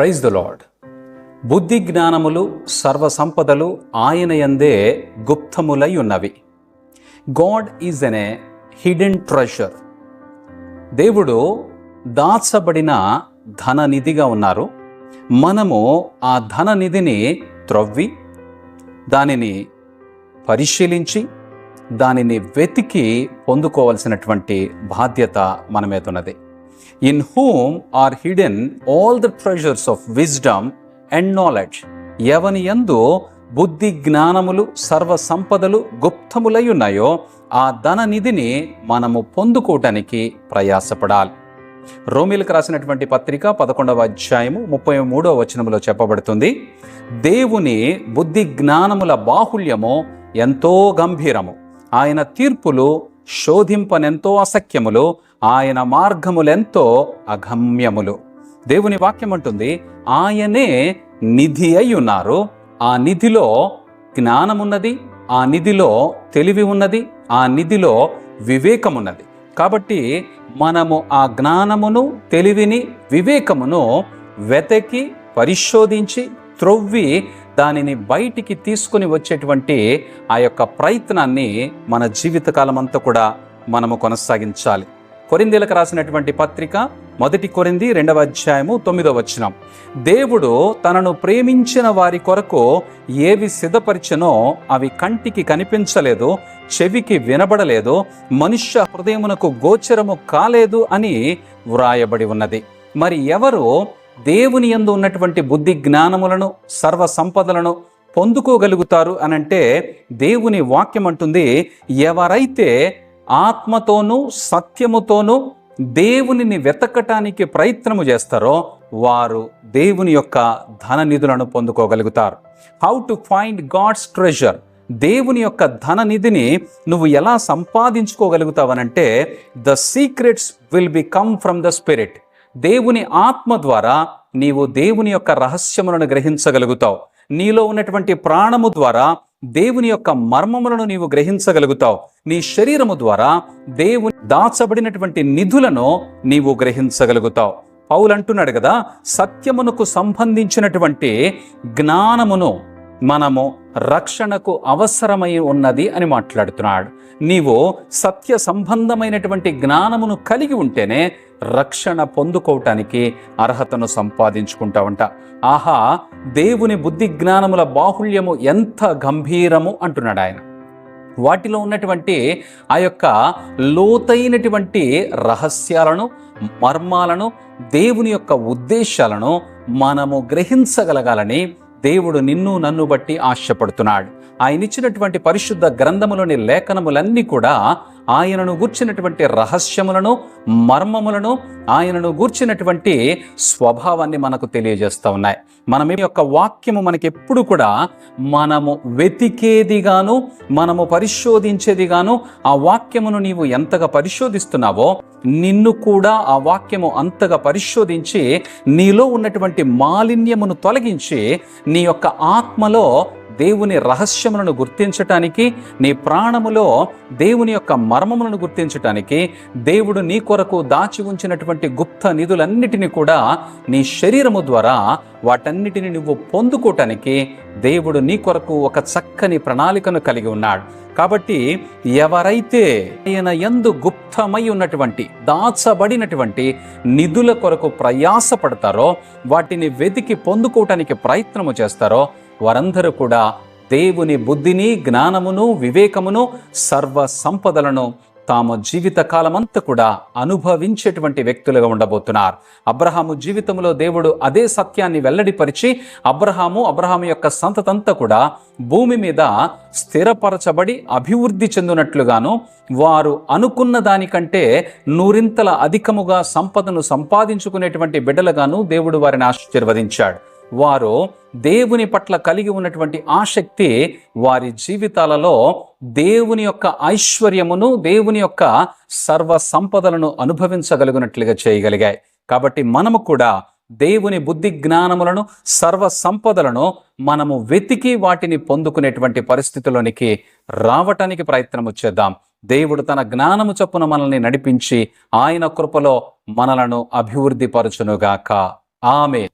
Praise the lord బుద్ధి జ్ఞానములు సర్వ సంపదలు ఆయన యందే గుప్తములై ఉన్నవి. God is an a hidden treasure దేవుడు దాచబడిన ధన నిధిగా ఉన్నారు. మనము ఆ ధననిధిని త్రవ్వి దానిని పరిశీలించి దానిని వెతికి పొందుకోవలసినటువంటి బాధ్యత మన మీద ఉన్నది. In whom are hidden all the treasures of wisdom and knowledge ఎవని ఎందు బుద్ధి జ్ఞానములు సర్వ సంపదలు గుప్తములై ఉన్నాయో ఆ ధన నిధిని మనము పొందుకోవటానికి ప్రయాసపడాలి. రోమిలకు రాసినటువంటి పత్రిక పదకొండవ అధ్యాయము ముప్పై మూడవ వచనములో చెప్పబడుతుంది దేవుని బుద్ధి జ్ఞానముల బాహుల్యము ఎంతో గంభీరము. ఆయన తీర్పులు శోధింపనెంతో అసఖ్యములు ఆయన మార్గములెంతో అగమ్యములు. దేవుని వాక్యం అంటుంది ఆయనే నిధి అయి ఉన్నారు ఆ నిధిలో జ్ఞానమున్నది ఆ నిధిలో తెలివి ఉన్నది ఆ నిధిలో వివేకమున్నది. కాబట్టి మనము ఆ జ్ఞానమును తెలివిని వివేకమును వెతకి పరిశోధించి త్రొవ్వి దానిని బయటికి తీసుకుని వచ్చేటువంటి ఆ యొక్క ప్రయత్నాన్ని మన జీవితకాలం అంతా కూడా మనము కొనసాగించాలి. కొరిందీలకు రాసినటువంటి పత్రిక మొదటి కొరింది రెండవ అధ్యాయము తొమ్మిదవ వచనం. దేవుడు తనను ప్రేమించిన వారి కొరకు ఏవి సిద్ధపరిచనో అవి కంటికి కనిపించలేదు చెవికి వినబడలేదు మనుష్య హృదయమునకు గోచరము కాలేదు అని వ్రాయబడి ఉన్నది. మరి ఎవరు దేవుని యందు ఉన్నటువంటి బుద్ధి జ్ఞానములను సర్వ సంపదలను పొందుకోగలుగుతారు అనంటే దేవుని వాక్యం అంటుంది ఎవరైతే ఆత్మతోనూ సత్యముతోనూ దేవునిని వెతకటానికి ప్రయత్నము చేస్తారో వారు దేవుని యొక్క ధన నిధులను పొందుకోగలుగుతారు. How to find God's treasure దేవుని యొక్క ధన నిధిని నువ్వు ఎలా సంపాదించుకోగలుగుతావనంటే the secrets will be come from the spirit దేవుని ఆత్మ ద్వారా నీవు దేవుని యొక్క రహస్యములను గ్రహించగలుగుతావు. నీలో ఉన్నటువంటి ప్రాణము ద్వారా దేవుని యొక్క మర్మములను నీవు గ్రహించగలుగుతావు. నీ శరీరము ద్వారా దేవుని దాచబడినటువంటి నిధులను నీవు గ్రహించగలుగుతావు. పౌలు అంటున్నాడు కదా సత్యమునకు సంబంధించినటువంటి జ్ఞానమును మనము రక్షణకు అవసరమై ఉన్నది అని మాట్లాడుతున్నాడు. నీవు సత్య సంబంధమైనటువంటి జ్ఞానమును కలిగి ఉంటేనే రక్షణ పొందుకోవటానికి అర్హతను సంపాదించుకుంటావంట. ఆహా దేవుని బుద్ధి జ్ఞానముల బాహుళ్యము ఎంత గంభీరము అంటున్నాడు ఆయన. వాటిలో ఉన్నటువంటి ఆ యొక్క లోతైనటువంటి రహస్యాలను మర్మాలను దేవుని యొక్క ఉద్దేశాలను మనము గ్రహించగలగాలని దేవుడు నిన్ను నన్ను బట్టి ఆశపడుతున్నాడు. ఆయన ఇచ్చినటువంటి పరిశుద్ధ గ్రంథములోని లేఖనములన్నీ కూడా ఆయనను గూర్చినటువంటి రహస్యములను మర్మములను ఆయనను గూర్చినటువంటి స్వభావాన్ని మనకు తెలియజేస్తూ ఉన్నాయి. మనం యొక్క వాక్యము మనకి ఎప్పుడు కూడా మనము వెతికేదిగాను మనము పరిశోధించేదిగాను ఆ వాక్యమును నీవు ఎంతగా పరిశోధిస్తున్నావో నిన్ను కూడా ఆ వాక్యము అంతగా పరిశోధించి నీలో ఉన్నటువంటి మాలిన్యమును తొలగించి నీ యొక్క ఆత్మలో దేవుని రహస్యములను గుర్తించటానికి నీ ప్రాణములో దేవుని యొక్క మర్మములను గుర్తించటానికి దేవుడు నీ కొరకు దాచి ఉంచినటువంటి గుప్త నిధులన్నిటినీ కూడా నీ శరీరము ద్వారా వాటన్నిటిని నువ్వు పొందుకోవటానికి దేవుడు నీ కొరకు ఒక చక్కని ప్రణాళికను కలిగి ఉన్నాడు. కాబట్టి ఎవరైతే ఆయన ఎందు గుప్తమై ఉన్నటువంటి దాచబడినటువంటి నిధుల కొరకు ప్రయాసపడతారో వాటిని వెతికి పొందుకోవటానికి ప్రయత్నము చేస్తారో వారందరూ కూడా దేవుని బుద్ధిని జ్ఞానమును వివేకమును సర్వ సంపదలను తాము జీవితకాలమంతా కూడా అనుభవించేటువంటి వ్యక్తులుగా ఉండబోతున్నారు. అబ్రహాము జీవితంలో దేవుడు అదే సత్యాన్ని వెల్లడిపరిచి అబ్రహాము అబ్రహాము యొక్క సంతతంతా కూడా భూమి మీద స్థిరపరచబడి అభివృద్ధి చెందినట్లుగాను వారు అనుకున్న దానికంటే నూరింతల అధికముగా సంపదను సంపాదించుకునేటువంటి బిడ్డలుగాను దేవుడు వారిని ఆశీర్వదించాడు. వారు దేవుని పట్ల కలిగి ఉన్నటువంటి ఆసక్తి వారి జీవితాలలో దేవుని యొక్క ఐశ్వర్యమును దేవుని యొక్క సర్వ సంపదలను అనుభవించగలిగినట్లుగా చేయగలిగాయి. కాబట్టి మనము కూడా దేవుని బుద్ధి జ్ఞానములను సర్వ సంపదలను మనము వెతికి వాటిని పొందుకునేటువంటి పరిస్థితిలోనికి రావటానికి ప్రయత్నము చేద్దాం. దేవుడు తన జ్ఞానము చొప్పున మనల్ని నడిపించి ఆయన కృపలో మనలను అభివృద్ధి పరచునుగాక ఆమె